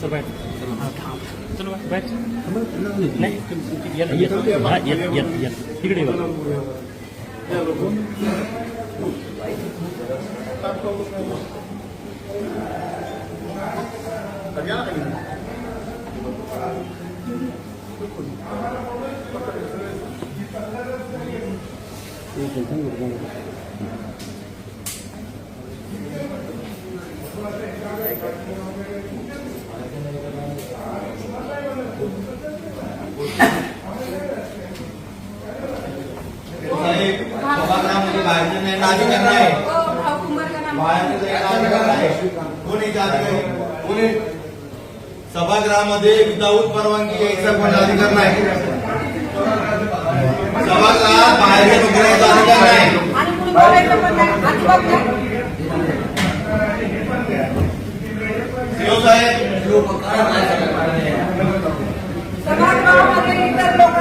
चल बाहेर चल बाहेर बाहेर नाही येत येत हा, येत येत येत तिकडे ये बघा. बाहेरचे कोणी अधिकारी कोणी सभागृहामध्ये विदाऊट परवानगी यायचा अधिकार नाही. सभागृहात बाहेरच्या लोकांचा अधिकार नाही. कुणी साहेब.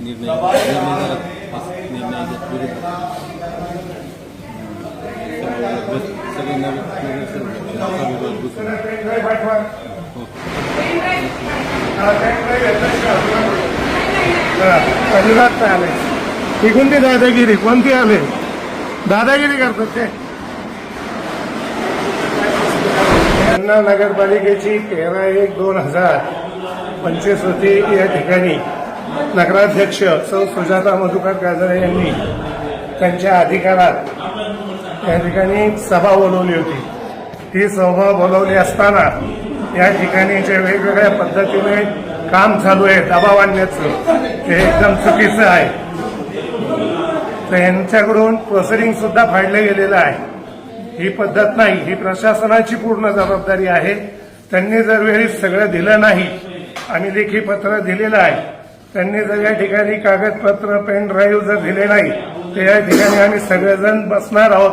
निर्णय निर्णय निर्णयाच्या विरुद्ध सगळे अजिबात नाही आले. ही कोणती दादागिरी कोणती आले? दादागिरी करतात ते. यंदा नगरपालिकेची तेरा एक दोन हजार पंचवीस होती या ठिकाणी. नगराध्यक्ष सौ सुजाता मधुकर काजळे यांनी त्यांच्या अधिकारात या ठिकाणी सभा बोलवली होती. ती सभा बोलवली असताना या ठिकाणी जे वेगवेगळ्या पद्धतीने काम चालू आहे दबाव आणण्याचं ते एकदम चुकीचं आहे. तर यांच्याकडून प्रोसिडिंग सुद्धा फाडलं गेलेलं आहे. ही पद्धत नाही ही प्रशासनाची पूर्ण जबाबदारी आहे. त्यांनी जर वेळी सगळं दिलं नाही आणि लेखी पत्र दिलेलं आहे त्यांनी जर या ठिकाणी कागदपत्र पेन ड्राईव्ह जर दिले नाही तर या ठिकाणी आम्ही सगळेजण बसणार आहोत.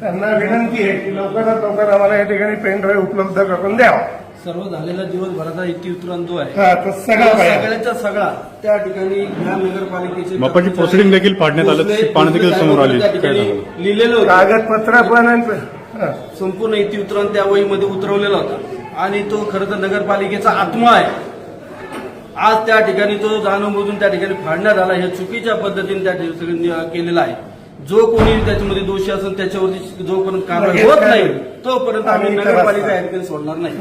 त्यांना विनंती आहे की लवकरात लवकर आम्हाला या ठिकाणी पेन ड्राईव्ह उपलब्ध करून द्यावा. सर्व झालेला दिवसभराचा इतिवृत्त जो आहे. हा तो सगळा सगळ्याचा सगळा त्या ठिकाणी या नगरपालिकेचे बाप्पाची proceeding देखील फाडण्यात आलं, पानं देखील समोर आली. लिहिलेलं होतं. कागदपत्र पण हा. संपूर्ण इतिवृत्त त्या वहीमध्ये उतरवलेला होता. आणि तो खरं तर नगरपालिकेचा आत्मा आहे. आज त्या ठिकाणी तो जाणून बुजून त्या ठिकाणी फाडण्यात आला. हे चुकीच्या पद्धतीने त्या ठिकाणी केलेला आहे. जो कोणी त्याच्यामध्ये दोषी असेल त्याच्यावरती जोपर्यंत कारवाई होत नाही तोपर्यंत आम्ही नगरपालिका सोडणार नाही.